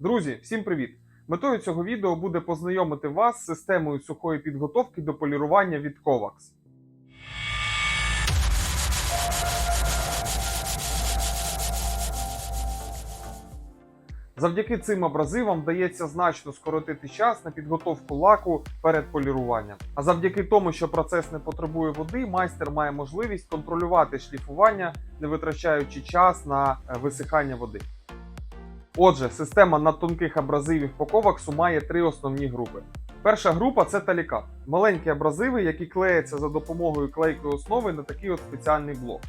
Друзі, всім привіт! Метою цього відео буде познайомити вас з системою сухої підготовки до полірування від Kovax. Завдяки цим абразивам вдається значно скоротити час на підготовку лаку перед поліруванням. А завдяки тому, що процес не потребує води, майстер має можливість контролювати шліфування, не витрачаючи час на е, висихання води. Отже, система надтонких абразивів поковок сумає три основні групи. Перша група це талікат. Маленькі абразиви, які клеяться за допомогою клейкої основи на такий от спеціальний блок.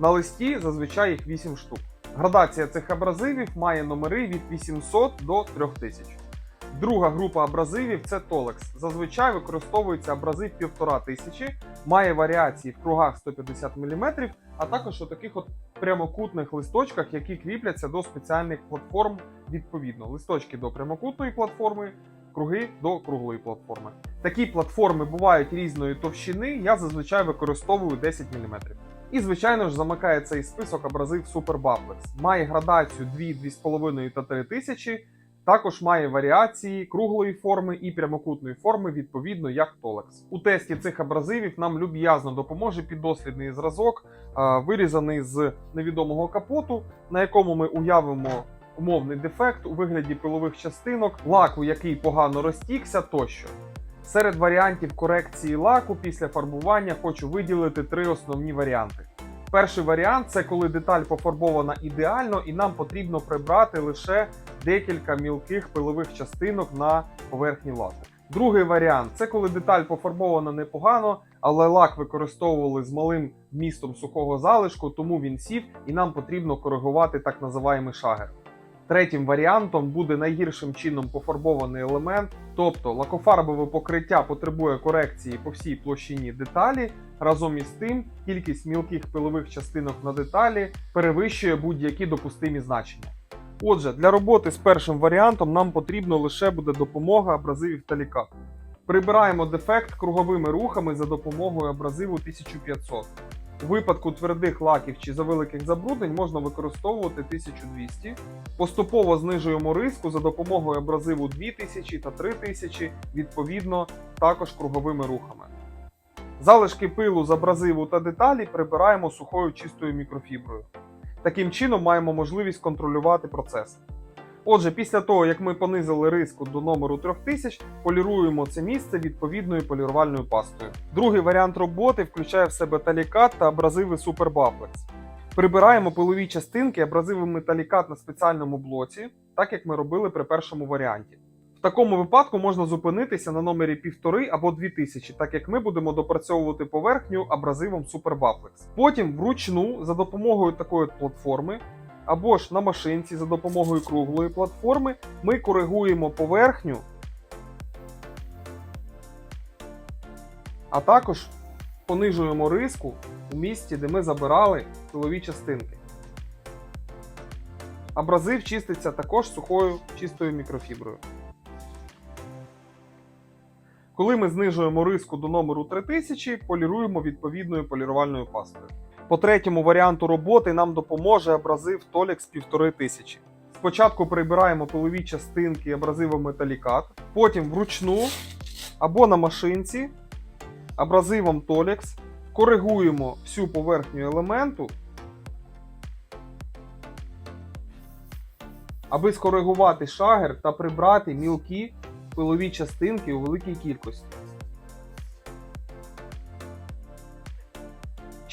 На листі зазвичай їх 8 штук. Градація цих абразивів має номери від 800 до 3000. Друга група абразивів це Tolex. Зазвичай використовується абразив 1500, має варіації в кругах 150 мм, а також у таких от прямокутних листочках, які кріпляться до спеціальних платформ відповідно. Листочки до прямокутної платформи, круги до круглої платформи. Такі платформи бувають різної товщини, я зазвичай використовую 10 мм. І, звичайно ж, замикає цей список абразив Super Baplex. Має градацію 2, 2,5 та 3 тисячі. Також має варіації круглої форми і прямокутної форми, відповідно як Tolex. У тесті цих абразивів нам люб'язно допоможе піддослідний зразок, вирізаний з невідомого капоту, на якому ми уявимо умовний дефект у вигляді пилових частинок, лаку, який погано розтікся, тощо. Серед варіантів корекції лаку після фарбування хочу виділити три основні варіанти. Перший варіант це коли деталь пофарбована ідеально, і нам потрібно прибрати лише декілька мілких пилових частинок на поверхні лаку. Другий варіант це коли деталь пофарбована непогано, але лак використовували з малим вмістом сухого залишку, тому він сів, і нам потрібно коригувати так називаємий шагер. Третім варіантом буде найгіршим чином пофарбований елемент, тобто лакофарбове покриття потребує корекції по всій площині деталі. Разом із тим, кількість мілких пилових частинок на деталі перевищує будь-які допустимі значення. Отже, для роботи з першим варіантом нам потрібно лише буде допомога абразивів та талікат. Прибираємо дефект круговими рухами за допомогою абразиву 1500. У випадку твердих лаків чи завеликих забруднень можна використовувати 1200. Поступово знижуємо риску за допомогою абразиву 2000 та 3000, відповідно, також круговими рухами. Залишки пилу з абразиву та деталі прибираємо сухою чистою мікрофіброю. Таким чином маємо можливість контролювати процес. Отже, після того, як ми понизили риску до номеру 3000, поліруємо це місце відповідною полірувальною пастою. Другий варіант роботи включає в себе талікат та абразиви Baplex. Прибираємо пилові частинки абразивами талікат на спеціальному блоці, так як ми робили при першому варіанті. В такому випадку можна зупинитися на номері 1,5 або 2000, так як ми будемо допрацьовувати поверхню абразивом Super Baplex. Потім вручну за допомогою такої платформи або ж на машинці за допомогою круглої платформи ми коригуємо поверхню, а також понижуємо риску у місці, де ми забирали пилові частинки. Абразив чиститься також сухою чистою мікрофіброю. Коли ми знижуємо риску до номеру 3000, поліруємо відповідною полірувальною пастою. По третьому варіанту роботи нам допоможе абразив Tolex 1500. Спочатку прибираємо пилові частинки абразивом металікат, потім вручну або на машинці абразивом Tolex коригуємо всю поверхню елементу, аби скоригувати шагер та прибрати мілкі пилові частинки у великій кількості.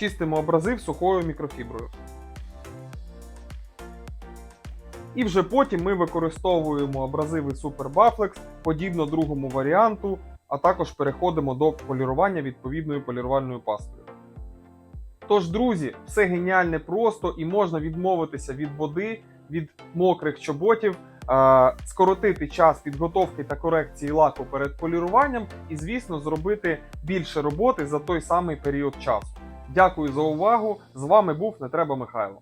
Чистимо абразив сухою мікрофіброю. І вже потім ми використовуємо абразиви Super Baflex, подібно другому варіанту, а також переходимо до полірування відповідною полірувальною пастою. Тож, друзі, все геніальне просто і можна відмовитися від води, від мокрих чоботів, скоротити час підготовки та корекції лаку перед поліруванням і, звісно, зробити більше роботи за той самий період часу. Дякую за увагу! З вами був Не треба Михайло.